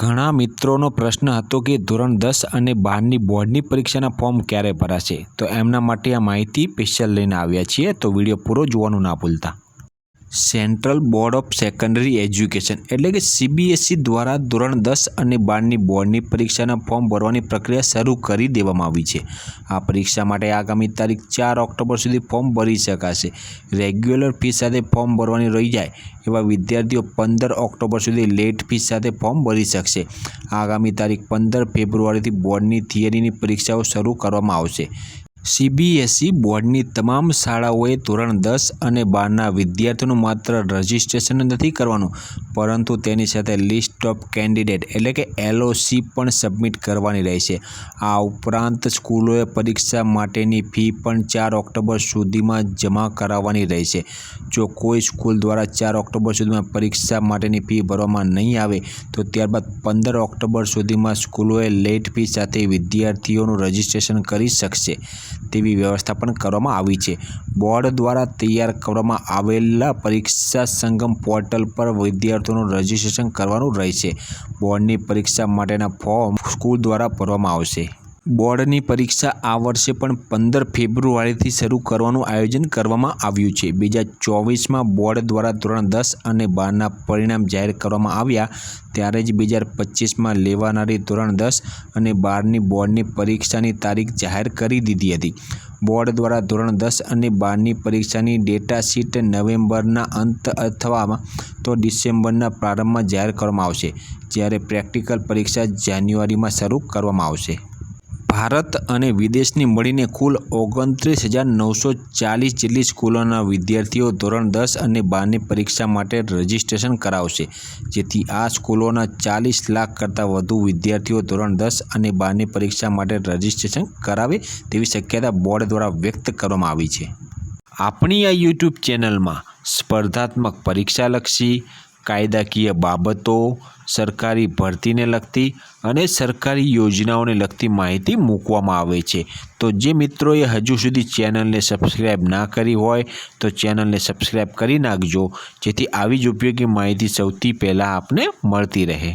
ઘણા મિત્રોનો પ્રશ્ન હતો કે ધોરણ દસ અને બારની બોર્ડની પરીક્ષાના ફોર્મ ક્યારે ભરાશે? તો એમના માટે આ માહિતી સ્પેશિયલ લઈને આવ્યા છીએ. તો વીડિયો પૂરો જોવાનું ના ભૂલતા. Central Board of Secondary Education એટલે કે સીબીએસઈ દ્વારા ધોરણ દસ અને બારની બોર્ડની પરીક્ષાના ફોર્મ ભરવાની પ્રક્રિયા શરૂ કરી દેવામાં આવી છે. આ પરીક્ષા માટે આગામી તારીખ ચાર ઓક્ટોબર સુધી ફોર્મ ભરી શકાશે. રેગ્યુલર ફી સાથે ફોર્મ ભરવાની રહી જાય એવા વિદ્યાર્થીઓ પંદર ઓક્ટોબર સુધી લેટ ફી સાથે ફોર્મ ભરી શકશે. આગામી તારીખ પંદર ફેબ્રુઆરીથી બોર્ડની થિયરીની પરીક્ષાઓ શરૂ કરવામાં આવશે. સીબીએસઈ બોર્ડની તમામ શાળાઓએ ધોરણ દસ અને બારના વિદ્યાર્થીઓનું માત્ર રજિસ્ટ્રેશન નથી કરવાનું. પરંતુ તેની સાથે લિસ્ટ ઓફ કેન્ડિડેટ એટલે કે એલઓસી પણ સબમિટ કરવાની રહેશે. આ ઉપરાંત સ્કૂલોએ પરીક્ષા માટેની ફી પણ ચાર ઓક્ટોબર સુધીમાં જમા કરાવવાની રહેશે. જો કોઈ સ્કૂલ દ્વારા ચાર ઓક્ટોબર સુધીમાં પરીક્ષા માટેની ફી ભરવામાં નહીં આવે, તો ત્યારબાદ પંદર ઓક્ટોબર સુધીમાં સ્કૂલોએ લેટ ફી સાથે વિદ્યાર્થીઓનું રજિસ્ટ્રેશન કરી શકશે. તેવી વ્યવસ્થા પણ કરવામાં આવી છે. બોર્ડ દ્વારા તૈયાર કરવામાં આવેલા પરીક્ષા સંગમ પોર્ટલ પર વિદ્યાર્થીઓનું રજિસ્ટ્રેશન કરવાનું રહેશે. બોર્ડની પરીક્ષા માટેના ફોર્મ સ્કૂલ દ્વારા ભરવામાં આવશે. બોર્ડની પરીક્ષા આ વર્ષે પણ પંદર ફેબ્રુઆરીથી શરૂ કરવાનું આયોજન કરવામાં આવ્યું છે. બે હજાર ચોવીસમાં બોર્ડ દ્વારા ધોરણ દસ અને બારના પરિણામ જાહેર કરવામાં આવ્યા ત્યારે જ બે હજાર પચીસમાં લેવાનારી ધોરણ દસ અને બારની બોર્ડની પરીક્ષાની તારીખ જાહેર કરી દીધી હતી. બોર્ડ દ્વારા ધોરણ દસ અને બારની પરીક્ષાની ડેટા શીટ નવેમ્બરના અંત અથવા તો ડિસેમ્બરના પ્રારંભમાં જાહેર કરવામાં આવશે, જ્યારે પ્રેક્ટિકલ પરીક્ષા જાન્યુઆરીમાં શરૂ કરવામાં આવશે. ભારત અને વિદેશની મળીને કુલ ઓગણત્રીસ હજાર નવસો ચાલીસ જેટલી સ્કૂલોના વિદ્યાર્થીઓ ધોરણ દસ અને બારની પરીક્ષા માટે રજિસ્ટ્રેશન કરાવશે. જેથી આ સ્કૂલોના ચાલીસ લાખ કરતાં વધુ વિદ્યાર્થીઓ ધોરણ દસ અને બારની પરીક્ષા માટે રજિસ્ટ્રેશન કરાવે તેવી શક્યતા બોર્ડ દ્વારા વ્યક્ત કરવામાં આવી છે. આપણી આ યુટ્યુબ ચેનલમાં સ્પર્ધાત્મક પરીક્ષાલક્ષી કાયદાકીય બાબતો સરકારી ભરતીને લગતી અને સરકારી યોજનાઓને લગતી માહિતી મૂકવામાં આવે છે. તો જે મિત્રોએ હજુ સુધી ચેનલને સબસ્ક્રાઈબ ના કરી હોય, તો ચેનલને સબસ્ક્રાઈબ કરી નાખજો, જેથી આવી જ ઉપયોગી માહિતી સૌથી પહેલાં આપને મળતી રહે.